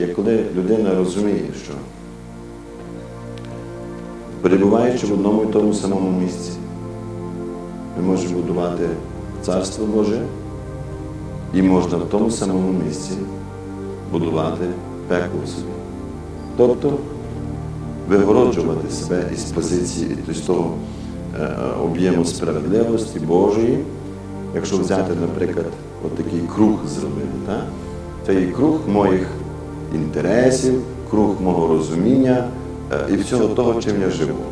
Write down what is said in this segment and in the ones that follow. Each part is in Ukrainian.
Є коли людина розуміє, що перебуваючи в одному і тому самому місці, ми можемо будувати Царство Боже і можна в тому самому місці будувати пекло собі. Тобто вигороджувати себе із позиції з того е, об'єму справедливості Божої, якщо взяти, наприклад, от такий круг зробити, це є круг моїх інтересів, круг мого розуміння е, і всього того, чим я живу.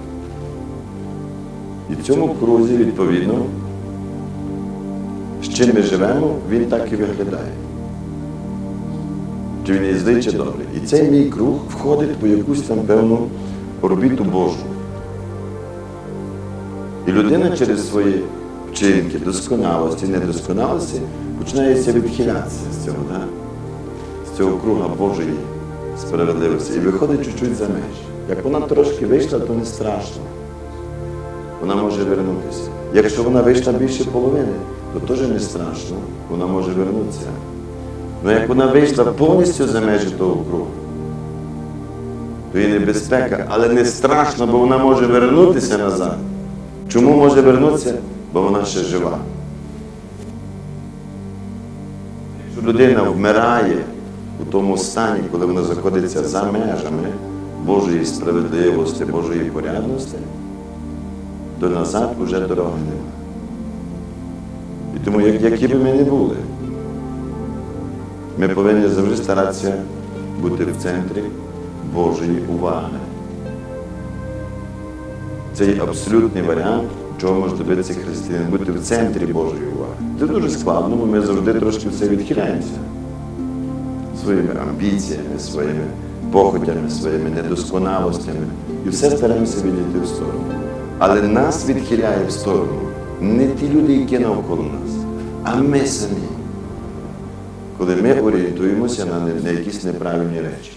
І в цьому крузі, відповідно, з чим ми живемо, він так і виглядає. Чи він є злий, чи добрий. І цей мій круг входить в якусь там певну орбіту Божу. І людина через свої вчинки, досконалості, недосконалості починається відхилятися з цього, да? Цього круга Божої справедливості. І виходить чуть-чуть за межі. Як вона трошки вийшла, то не страшно. Вона може вернутися. Якщо вона вийшла більше половини, то теж не страшно, вона може вернутися. Ну як вона вийшла повністю за межі того кругу, то є небезпека, але не страшно, бо вона може вернутися назад. Чому може вернутися? Бо вона ще жива. Якщо людина вмирає у тому стані, коли вона знаходиться за межами Божої справедливості, Божої порядності, то назад вже дороги немає. І тому, як- які б ми не були, ми повинні завжди старатися бути в центрі Божої уваги. Це є абсолютний варіант, чого може добитися християнин, бути в центрі Божої уваги. Це дуже складно, бо ми завжди трошки все відхиляємося своїми амбіціями, своїми похотями, своїми недосконалостями. І все стараємося відійти в сторону. Але нас відхиляє в сторону не ті люди, які навколо нас, а ми самі. Коли ми орієнтуємося на, якісь неправильні речі.